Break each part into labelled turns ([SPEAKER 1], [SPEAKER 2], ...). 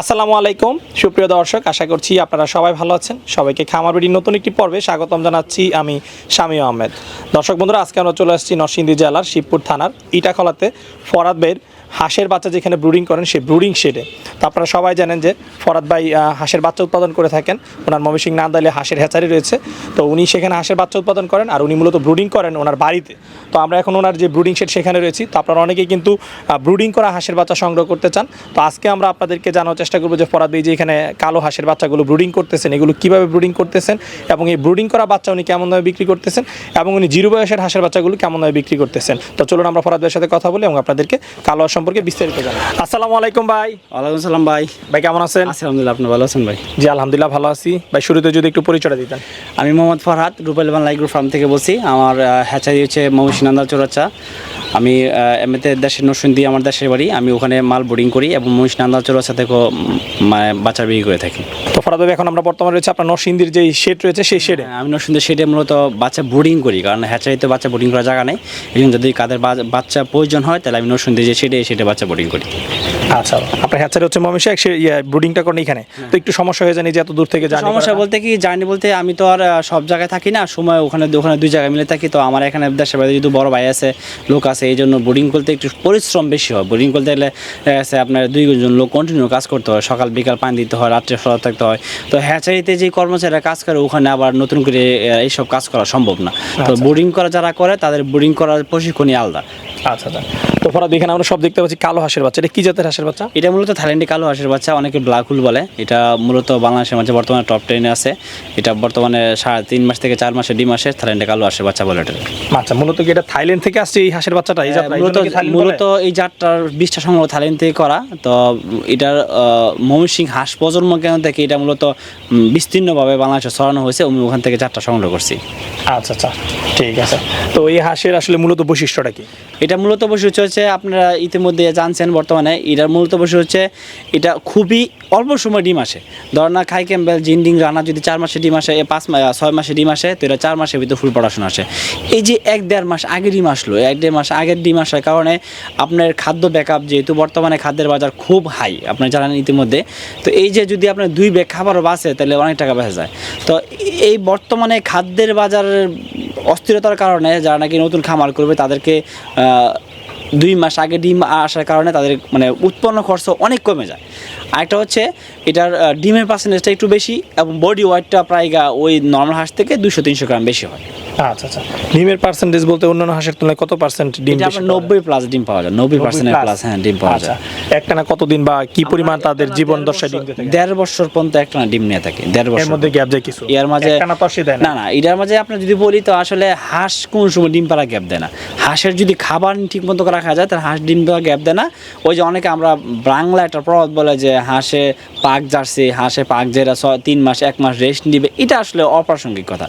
[SPEAKER 1] আসসালামু আলাইকুম। সুপ্রিয় দর্শক, আশা করছি আপনারা সবাই ভালো আছেন। সবাইকে খামার বাড়ির নতুন একটি পর্বে স্বাগতম জানাচ্ছি আমি শামীম আহমেদ। দর্শক বন্ধুরা, আজকে আমরা চলে আসছি নরসিংদী জেলার শিবপুর থানার ইটাখলাতে ফরাদ ভাইয়ের হাঁসের বাচ্চা যেখানে ব্রুডিং করেন, সেই ব্রুডিং শেডে। তো আপনারা সবাই জানেন যে ফরাদ ভাই হাঁসের বাচ্চা উৎপাদন করে থাকেন। ওনার ময়মনসিং নান্দালে হাঁসের হ্যাচারি রয়েছে। তো উনি সেখানে হাঁসের বাচ্চা উৎপাদন করেন আর উনি মূলত ব্রুডিং করেন ওনার বাড়িতে। তো আমরা এখন ওনার যে ব্রুডিং শেড সেখানে রয়েছি। তো আপনারা অনেকেই কিন্তু ব্রুডিং করা হাঁসের বাচ্চা সংগ্রহ করতে চান। তো আজকে আমরা আপনাদেরকে জানার চেষ্টা করব যে ফরাদ ভাই যে এখানে কালো হাঁসের বাচ্চাগুলো ব্রুডিং করতেছেন, এগুলো কীভাবে ব্রুডিং করতেছেন এবং এই ব্রুডিং করা বাচ্চা উনি কেমনভাবে বিক্রি করতেছেন এবং উনি জিরো বয়সের হাঁসের বাচ্চাগুলো কেমনভাবে বিক্রি করতেছেন। তো চলুন আমরা ফরাদ ভাইয়ের সাথে কথা বলি এবং আপনাদেরকে কালো সম্পর্কে বিস্তারিত জানাই আসসালামু আলাইকুম ভাই।
[SPEAKER 2] ওয়ালাইকুম সালাম ভাই।
[SPEAKER 1] ভাই কেমন আছেন?
[SPEAKER 2] আছি আলহামদুলিল্লাহ আপনি ভালো আছেন ভাই?
[SPEAKER 1] জি আলহামদুলিল্লাহ ভালো আছি। ভাই শুরুতে যদি একটু পরিচয় দিতেন।
[SPEAKER 2] আমি মোহাম্মদ ফরহাদ রুবেল লাইগ্রুপ ফার্ম থেকে বলছি। আমার হ্যাচারি হচ্ছে মৌসিনান্দাল চোরাচ্চা আমি এমনিতে দেশের নরসিংদী আমার দেশের বাড়ি আমি ওখানে মাল বোর্ডিং করি এবং মহিষ নান্দাল থেকেও সাথে বাচ্চা বিক্রি করে থাকি।
[SPEAKER 1] তো ফরাদ এখন আমরা বর্তমানে রয়েছে আপনার নরসিংদীর যে শেড রয়েছে সেই শেডে
[SPEAKER 2] হ্যাঁ, আমি নরসিংদী শেডে মূলত বাচ্চা বোর্ডিং করি কারণ হ্যাচারিতে বাচ্চা বোর্ডিং করার জায়গা নেই। এই জন্য যদি কাদের বাচ্চা প্রয়োজন হয় তাহলে আমি নরসিংদী যে শেডে সেটে বাচ্চা বোর্ডিং করি।
[SPEAKER 1] আচ্ছা আপনার হ্যাচারি হচ্ছে মমিষা সে ইয়ে ব্রুডিংটা করেন এখানে তো একটু সমস্যা হয়ে জানি যে এত দূর থেকে জানি
[SPEAKER 2] সমস্যা বলতে কি জার্নি বলতে আমি তো আর সব জায়গায় থাকি না সময় ওখানে ওখানে দুই জায়গায় মিলে থাকি তো আমার এখানে দেশের বাড়িতে যদি বড় ভাই আছে লোক আছে এই জন্য বোর্ডিং করতে একটু পরিশ্রম বেশি হয়। বোর্ডিং করতে গেলে যাচ্ছে আপনার দুইজন লোক কন্টিনিউ কাজ করতে হয় সকাল বিকাল পানি দিতে হয় রাত্রে সজাগ থাকতে হয়। তো হ্যাচারিতে যে কর্মচারীরা কাজ করে ওখানে আবার নতুন করে এইসব কাজ করা সম্ভব না। তো
[SPEAKER 1] আচ্ছা।
[SPEAKER 2] বোর্ডিং করা যারা করে তাদের বোর্ডিং করার প্রশিক্ষণই আলাদা।
[SPEAKER 1] আচ্ছা আচ্ছা। তো ফরাদ এখানে আমরা সব দেখতে পাচ্ছি কালো হাঁসের বাচ্চা। এটা কি জাতের হাঁসের বাচ্চা?
[SPEAKER 2] এটা মূলত থাইল্যান্ডে কালো হাঁসের বাচ্চা অনেকে ব্ল্যাক হুল বলে। এটা মূলত বাংলাদেশের মাঝে বর্তমানে টপ টেনে আছে। এটা বর্তমানে সাড়ে তিন মাস থেকে চার মাসে ডিম আসে থাইল্যান্ডে কালো হাঁসের বাচ্চা বলে এটা
[SPEAKER 1] আচ্ছা মূলত কি এটা থাইল্যান্ড থেকে আসছে এই হাঁসের বাচ্চাটা? এই
[SPEAKER 2] হ্যাঁ, মূলত? মূলত এই জাতটার বীজটা সংগ্রহ থাইল্যান্ড থেকে করা। তো এটার ময়মনসিং হাঁস প্রজন্ম কেন থেকে এটা মূলত বিস্তীর্ণভাবে বাংলাদেশে ছড়ানো হয়েছে আমি ওখান থেকে জাতটা সংগ্রহ করছি।
[SPEAKER 1] আচ্ছা আচ্ছা ঠিক আছে। তো এই হাঁসের আসলে মূলত বৈশিষ্ট্যটা কি?
[SPEAKER 2] এটা মূলত বৈশিষ্ট্য হচ্ছে আপনারা ইতিমধ্যে জানছেন বর্তমানে এটার মূলত বৈশিষ্ট্য হচ্ছে, এটা খুবই অল্প সময় ডিম আসে। ধর না, খাই ক্যাম্বেল জিন্ডিং রানা যদি চার মাসে ডিম আসে পাঁচ মা- ছয় মাসে ডিম আসে, তো এটা চার মাসের ভিতরে ফুল পড়াশোনা আসে। এই যে এক দেড় মাস আগে ডিম আসলো, এক দেড় মাস আগের ডিম আসার কারণে আপনার খাদ্য ব্যাকআপ যেহেতু বর্তমানে খাদ্যের বাজার খুব হাই আপনার জানেন ইতিমধ্যে, তো এই যে যদি আপনার দুই ব্যাগ খাবারও বাঁচে, তাহলে অনেক টাকা বেঁচে যায়। তো এই বর্তমানে খাদ্যের বাজারের অস্থিরতার কারণে যারা নাকি নতুন খামার করবে, তাদেরকে দুই মাস আগে ডিম আসার কারণে তাদের মানে উৎপন্ন খরচ অনেক কমে যায়। আরেকটা হচ্ছে এটার ডিমের পার্সেন্টেজটা একটু বেশি এবং বডি ওয়েটটা প্রায় ওই নর্মাল হাঁস থেকে দুশো তিনশো গ্রাম বেশি হয়।
[SPEAKER 1] আচ্ছা আচ্ছা। ডিমের পার্সেন্টেজ বলতে অন্যান্য হাঁসের তুলনায় কত পার্সেন্ট ডিম
[SPEAKER 2] এটা আপনার? নব্বই প্লাস ডিম পাওয়া যায় নব্বই পার্সেন্টের
[SPEAKER 1] plus?
[SPEAKER 2] প্লাস হ্যাঁ ডিম পাওয়া
[SPEAKER 1] আচ্ছা।
[SPEAKER 2] যায়।
[SPEAKER 1] একটা না কতদিন বা কি পরিমাণ তাদের জীবন দশায় ডিম থাকে
[SPEAKER 2] দেড় বছর পর্যন্ত একটা না ডিম নিয়ে থাকে দেড়
[SPEAKER 1] এর
[SPEAKER 2] বছর।
[SPEAKER 1] মধ্যে গ্যাপ যায় কিছু?
[SPEAKER 2] এর মাঝে
[SPEAKER 1] একটা না দেয় না?
[SPEAKER 2] না এটার মাঝে আপনি যদি বলি তো আসলে হাঁস কোন সময় ডিম পাড়া গ্যাপ দেয় না। হাঁসের যদি খাবার ঠিক মতো করে রাখা যায় তাহলে হাঁস ডিম পাড়া গ্যাপ দেয় না। ওই যে অনেকে আমরা বাংলা একটা প্রবাদ বলে যে হাঁসে পাক জার্সি হাঁসে পাক যেটা তিন মাস এক মাস রেস্ট নিবে এটা আসলে অপ্রাসঙ্গিক কথা।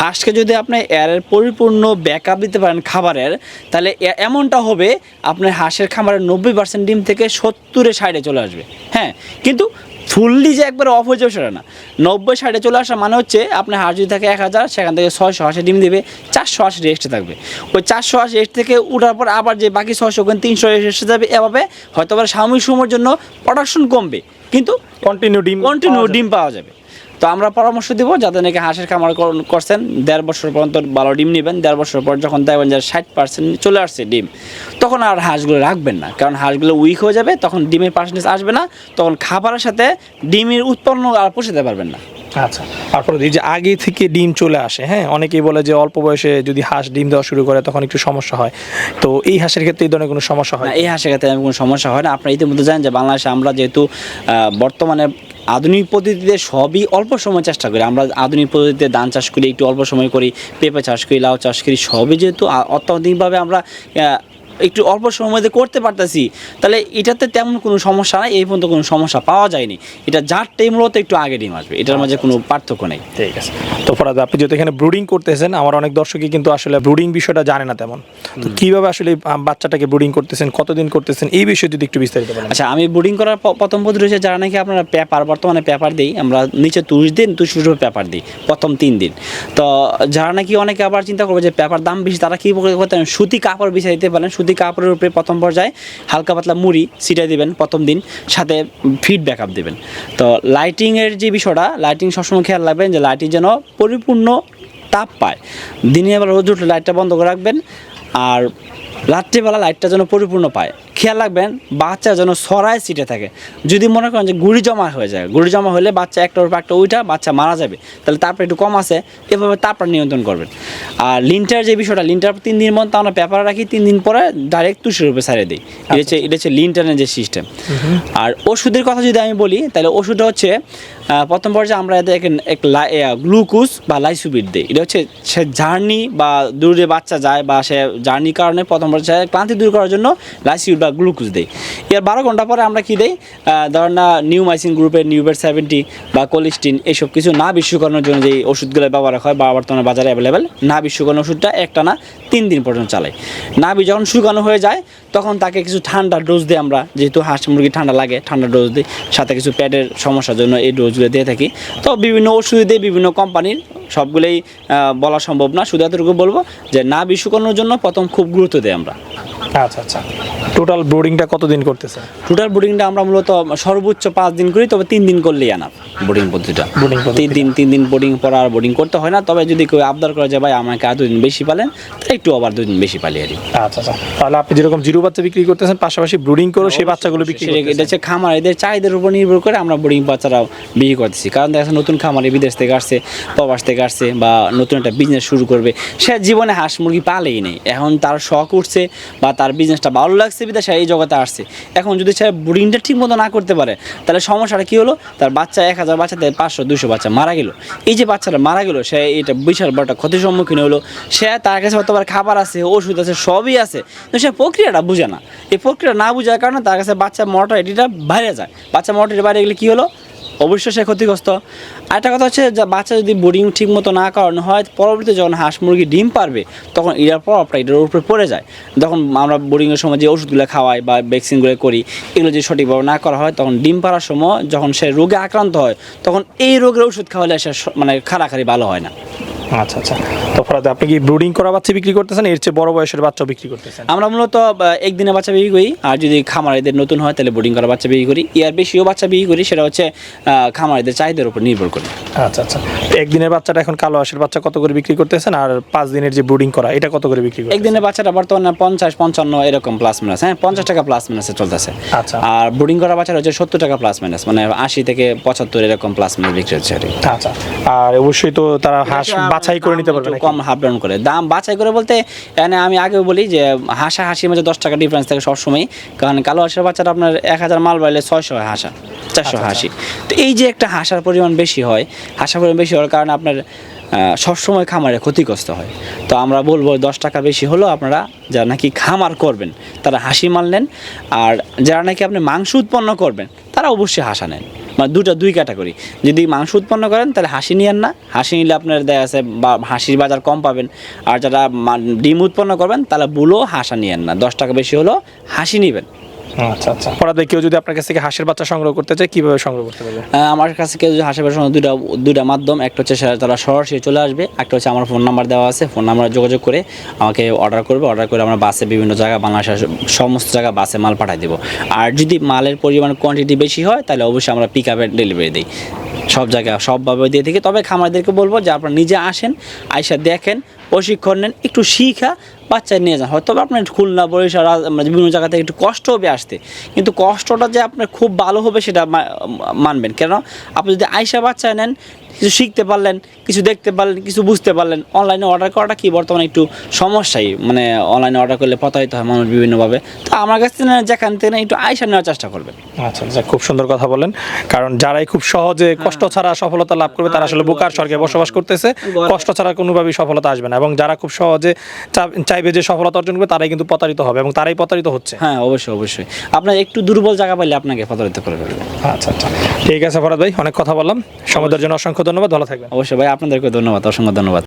[SPEAKER 2] হাঁসকে যদি আপনি এর পরিপূর্ণ ব্যাকআপ দিতে পারেন খাবারের তাহলে এমনটা হবে আপনার হাঁসের খাবারের নব্বই পার্সেন্ট ডিম থেকে সত্তরে সাইডে চলে আসবে। হ্যাঁ কিন্তু ফুললি যে একবার অফ হয়ে যাবে সেটা না। নব্বই সাইডে চলে আসা মানে হচ্ছে আপনার হাঁস যদি থাকে এক হাজার সেখান থেকে ছয়শো হাঁসে ডিম দেবে চারশো হাঁস রেস্টে থাকবে। ওই চারশো আশি রেস্ট থেকে উঠার পর আবার যে বাকি ছয়শো ওখানে তিনশো রেস্টে যাবে এভাবে হয়তো আবার সাময়িক সময়ের জন্য প্রোডাকশন কমবে। কিন্তু
[SPEAKER 1] কন্টিনিউ ডিম
[SPEAKER 2] কন্টিনিউ ডিম পাওয়া যাবে। তো আমরা পরামর্শ দিব যাদের নাকি হাঁসের খামার করছেন। দেড় বছর পর্যন্ত ভালো ডিম নেবেন। দেড় বছর পর যখন দেখবেন যে ষাট পার্সেন্ট চলে আসছে ডিম তখন আর হাঁসগুলো রাখবেন না। কারণ হাঁসগুলো উইক হয়ে যাবে তখন ডিমের পার্সেন্টেজ আসবে না। তখন খাবারের সাথে ডিমের উৎপন্ন আর পোষাতে পারবেন না।
[SPEAKER 1] আচ্ছা তারপরে এই যে আগে থেকে ডিম চলে আসে হ্যাঁ? অনেকেই বলে যে অল্প বয়সে যদি হাঁস ডিম দেওয়া শুরু করে তখন একটু সমস্যা হয়। তো এই হাঁসের ক্ষেত্রে এই ধরনের কোনো সমস্যা হয়?
[SPEAKER 2] না, এই হাঁসের ক্ষেত্রে কোনো সমস্যা হয় না। আপনারা ইতিমধ্যে জানেন যে বাংলাদেশে আমরা যেহেতু বর্তমানে আধুনিক পদ্ধতিতে সবই অল্প সময় চেষ্টা করি। আমরা আধুনিক পদ্ধতিতে ধান চাষ করি, একটু অল্প সময় করি, পেঁপে চাষ করি, লাউ চাষ করি, সবই যেহেতু অত্যাধুনিকভাবে আমরা একটু অল্প সময়ের মধ্যে করতে পারতেছি তাহলে এটাতে তেমন কোনো সমস্যা নাই এই পর্যন্ত কোনো সমস্যা পাওয়া যায়নি। এটা যার টাইম মূলত একটু আগে ডিম আসবে এটার মাঝে কোনো পার্থক্য নেই।
[SPEAKER 1] ঠিক আছে। তো ফরাদ আপনি যেহেতু এখানে ব্রুডিং করতেছেন আমার অনেক দর্শকই কিন্তু আসলে ব্রুডিং বিষয়টা জানে না তেমন। তো কীভাবে আসলে বাচ্চাটাকে ব্রুডিং করতেছেন কতদিন করতেছেন এই বিষয়ে যদি একটু বিস্তারিত বলেন।
[SPEAKER 2] আচ্ছা আমি বোর্ডিং করার প্রথম পদ্ধতি রয়েছে যারা নাকি আপনারা পেপার বর্তমানে পেপার দিই আমরা নিচে তুষ দিন তুষ পেপার দিই প্রথম তিন দিন। তো যারা নাকি অনেকে আবার চিন্তা করবে যে পেপার দাম বেশি তারা কী করতে পারেন সুতি কাপড় বিছাই দিতে পারেন সুতি সুতি কাপড়ের উপরে প্রথম পর্যায়ে হালকা পাতলা মুড়ি ছিটিয়ে দিবেন প্রথম দিন, সাথে ফিড ব্যাকআপ দেবেন। তো লাইটিংয়ের যে বিষয়টা লাইটিং সবসময় খেয়াল রাখবেন যে লাইটিং যেন পরিপূর্ণ তাপ পায়। দিনে আবার রোজ উঠলে লাইটটা বন্ধ করে রাখবেন, আর রাত্রিবেলা লাইটটা যেন পরিপূর্ণ পায়। খেয়াল রাখবেন বাচ্চা যেন সরায় সিটে থাকে। যদি মনে করেন যে গুড়ি জমা হয়ে যায় গুড়ি জমা হলে বাচ্চা একটার উপর একটা উইটা বাচ্চা মারা যাবে। তাহলে তারপর একটু কম আছে এভাবে তারপর নিয়ন্ত্রণ করবেন। আর লিন্টার যে বিষয়টা লিন্টার তিন দিন মধ্যে আমরা পেপারে রাখি তিন দিন পরে ডাইরেক্ট তুষের উপরে সারিয়ে দিই। এটা হচ্ছে এটা হচ্ছে লিন্টারের যে সিস্টেম আর ওষুধের কথা যদি আমি বলি তাহলে ওষুধটা হচ্ছে প্রথম পর্যায়ে আমরা এদের এক গ্লুকোজ বা লাইসুবিট দিই। এটা হচ্ছে সে জার্নি বা দূরে বাচ্চা যায় বা সে জার্নির কারণে প্রথম পর্যায়ে ক্লান্তি দূর করার জন্য লাইসিউট বা গ্লুকোজ দেয় এর বারো ঘণ্টা পরে আমরা কি দেই? ধরেন না নিউ মাইসিন গ্রুপের নিউবের সেভেন্টি বা কোলিস্টিন এইসব কিছু না বিশ্বকরণের জন্য যে ওষুধগুলো ব্যবহার হয় বা বর্তমানে বাজারে অ্যাভেলেবেল না বিশ্বকরণ ওষুধটা একটা না তিন দিন পর্যন্ত চালায় নাভি যখন শুকানো হয়ে যায় তখন তাকে কিছু ঠান্ডা ডোজ দিই আমরা যেহেতু হাঁস মুরগি ঠান্ডা লাগে ঠান্ডা ডোজ দিই সাথে কিছু প্যাডের সমস্যার জন্য এই ডোজগুলো দিয়ে থাকি। তো বিভিন্ন ওষুধ দিয়ে বিভিন্ন কোম্পানির সবগুলোই বলা সম্ভব না শুধু এতটুকু বলব যে না বিশ্বকরণের জন্য প্রথম খুব গুরুত্ব দিই আমরা।
[SPEAKER 1] আচ্ছা আচ্ছা। টোটাল ব্রোডিংটা কতদিন করতেছে?
[SPEAKER 2] টোটাল বোর্ডিংটা আমরা মূলত সর্বোচ্চ পাঁচ দিন করি তবে তিন দিন করলেই আনা বোর্ডিং পদ্ধতিটা। তিন দিন তিন দিন বোর্ডিং পর আর বোর্ডিং করতে হয় না তবে যদি কেউ আবদার করা যায় ভাই আমাকে আর দুদিন বেশি পালেন তাহলে একটু আবার দুদিন বেশি পালি আর কি।
[SPEAKER 1] আচ্ছা আচ্ছা। তাহলে আপনি যেরকম জিরো বাচ্চা বিক্রি করতেছেন পাশাপাশি ব্রুডিং করে সেই বাচ্চাগুলো বিক্রি
[SPEAKER 2] এটা হচ্ছে খামার এদের চাহিদার উপর নির্ভর করে আমরা বোর্ডিং বাচ্চারা বিক্রি করতেছি। কারণ দেখা নতুন খামারে বিদেশ থেকে আসছে প্রবাস থেকে আসছে বা নতুন একটা বিজনেস শুরু করবে। সে জীবনে হাঁস মুরগি পালেই নেই। এখন তার শখ উঠছে বা তার বিজনেসটা ভালো লাগছে বিদেশে এই জগতে আসছে। এখন যদি সে বোর্ডিংটা ঠিক মতো না করতে পারে তাহলে সমস্যাটা কী হলো? তার বাচ্চা এক হাজার বাচ্চাতে পাঁচশো দুশো বাচ্চা মারা গেল। এই যে বাচ্চাটা মারা গেল সে এটা বিশাল বড় একটা ক্ষতির সম্মুখীন হলো। সে তার কাছে হয়তো খাবার আছে ওষুধ আছে সবই আছে। কিন্তু সে প্রক্রিয়াটা বুঝে না। এই প্রক্রিয়া না বুঝার কারণে তার কাছে বাচ্চা মর্টালিটিটা বাইরে যায়। বাচ্চা মর্টালিটি বাইরে গেলে কী হলো? অবশ্যই সে ক্ষতিগ্রস্ত। আরেকটা কথা হচ্ছে যে বাচ্চা যদি বোর্ডিং ঠিক মতো না করানো হয়, পরবর্তীতে যখন হাঁস মুরগি ডিম পারবে, তখন এটার প্রভাবটা এটার উপরে পড়ে যায়। যখন আমরা বোর্ডিংয়ের সময় যে ওষুধগুলো খাওয়াই বা ভ্যাকসিনগুলো করি, এগুলো যদি সঠিকভাবে না করা হয়, তখন ডিম পাড়ার সময় যখন সে রোগে আক্রান্ত হয়, তখন এই রোগের ওষুধ খাওয়ালে সে মানে খাড়াখাড়ি ভালো হয় না।
[SPEAKER 1] আচ্ছা আচ্ছা। তো ফরাদ আপনি কি ব্রুডিং করা বাচ্চা বিক্রি করতেছেন? এর চেয়ে বড় বয়সের বাচ্চাও বিক্রি করতেছেন।
[SPEAKER 2] আমরা মূলত একদিনে বাচ্চা বিক্রি করি আর যদি খামারিদের নতুন হয় তাহলে বোর্ডিং করা বাচ্চা বিক্রি করি। ইয়ার বেশিও বাচ্চা বিক্রি করি সেটা হচ্ছে খামারিদের চাহিদার উপর নির্ভর করে।
[SPEAKER 1] আচ্ছা আচ্ছা। একদিনের বাচ্চাটা এখন কালো হাঁসের বাচ্চা কত করে বিক্রি করতেছেন? আর পাঁচ দিনের যে ব্রুডিং করা এটা কত করে বিক্রি করতেছেন?
[SPEAKER 2] একদিনে বাচ্চাটা বর্তমানে পঞ্চাশ পঞ্চান্ন এরকম প্লাস মাইনাস হ্যাঁ পঞ্চাশ টাকা প্লাস মাইনাসে চলতেছে।
[SPEAKER 1] আচ্ছা।
[SPEAKER 2] আর বোর্ডিং করা বাচ্চাটা হচ্ছে সত্তর টাকা প্লাস মাইনাস মানে আশি থেকে পঁচাত্তর এরকম প্লাস মাইনাস বিক্রি হচ্ছে আর
[SPEAKER 1] আচ্ছা। আর অবশ্যই তো তারা হাঁস বাছাই করে নিতে পারবে
[SPEAKER 2] কম হাফ ডাউন করে। দাম বাছাই করে বলতে এখানে আমি আগেও বলি যে হাসা হাসির মধ্যে দশ টাকা ডিফারেন্স থাকে সবসময় কারণ কালো হাঁসের বাচ্চাটা আপনার এক হাজার মাল বাড়লে ছয়শো হয় হাসা চারশো হাসি। তো এই যে একটা হাসার পরিমাণ বেশি হয় হাসার পরিমাণ বেশি হওয়ার কারণে আপনার সবসময় খামারে ক্ষতিগ্রস্ত হয়। তো আমরা বলব দশ টাকা বেশি হলেও আপনারা যারা নাকি খামার করবেন তারা হাসি মাল নেন। আর যারা নাকি আপনি মাংস উৎপন্ন করবেন তারা অবশ্যই হাসা নেন। মানে দুটো, দুই ক্যাটাগরি যদি মাংস উৎপন্ন করেন, তাহলে হাসি নিয়েন না। হাসি নিলে আপনার দেখা আছে বা হাসির বাজার কম পাবেন। আর যারা ডিম উৎপন্ন করবেন, তাহলে বুলো হাসা নিয়েন না। দশ টাকা বেশি হলো হাসি নেবেন।
[SPEAKER 1] আচ্ছা আচ্ছা। ফরাদ কেউ যদি আপনার কাছ থেকে হাঁসের বাচ্চা সংগ্রহ করতে চায় কীভাবে সংগ্রহ করতে পারবে?
[SPEAKER 2] আমার কাছে কেউ যদি হাসি বাসানো দুটা দুটা মাধ্যম একটা হচ্ছে তারা সরাসরি চলে আসবে একটা হচ্ছে আমার ফোন নাম্বার দেওয়া আছে ফোন নাম্বার যোগাযোগ করে আমাকে অর্ডার করবে অর্ডার করে আমরা বাসে বিভিন্ন জায়গা বাংলাদেশের সমস্ত জায়গা বাসে মাল পাঠিয়ে দেবো। আর যদি মালের পরিমাণ কোয়ান্টিটি বেশি হয় তাহলে অবশ্যই আমরা পিক আপের ডেলিভারি দিই। সব জায়গায় সবভাবে দিয়ে থাকি। তবে খামারদেরকে বলব যে আপনারা নিজে আসেন আইসা দেখেন প্রশিক্ষণ নেন একটু শিখা বাচ্চা নিয়ে যান। হয়তো আপনার খুলনা বরিশাল মানে বিভিন্ন জায়গা থেকে একটু কষ্ট হবে আসতে। কিন্তু কষ্টটা যে আপনার খুব ভালো হবে সেটা মানবেন। কেন আপনি যদি আইসা বাচ্চা নেন কিছু শিখতে পারলেন কিছু দেখতে পারলেন কিছু বুঝতে পারলেন অনলাইনে অর্ডার করাটা কি বর্তমানে একটু সমস্যাই। মানে অনলাইনে অর্ডার করলে প্রতারিত হয় মানুষ বিভিন্নভাবে। তো আমার কাছ থেকে যেখান থেকে একটু আয়সা নেওয়ার চেষ্টা করবেন।
[SPEAKER 1] আচ্ছা আচ্ছা খুব সুন্দর কথা বলেন। কারণ যারাই খুব সহজে কষ্ট ছাড়া সফলতা লাভ করবে তারা আসলে বোকার স্বর্গে বসবাস করতেছে। কষ্ট ছাড়া কোনোভাবেই সফলতা আসবে না। এবং যারা খুব সহজে চাইবে যে সফলতা অর্জন করবে তারাই কিন্তু প্রতারিত হবে এবং তারাই প্রতারিত হচ্ছে।
[SPEAKER 2] হ্যাঁ অবশ্যই অবশ্যই। আপনার একটু দুর্বল জায়গা পাইলে আপনাকে প্রতারিত করে ফেলবে।
[SPEAKER 1] আচ্ছা আচ্ছা। ঠিক আছে ফরাদ ভাই অনেক কথা বললাম। সমুদ্রের জন্য অসংখ্য ধন্যবাদ ভালো থাকবেন।
[SPEAKER 2] অবশ্যই ভাই আপনাদেরকে ধন্যবাদ অসংখ্য ধন্যবাদ।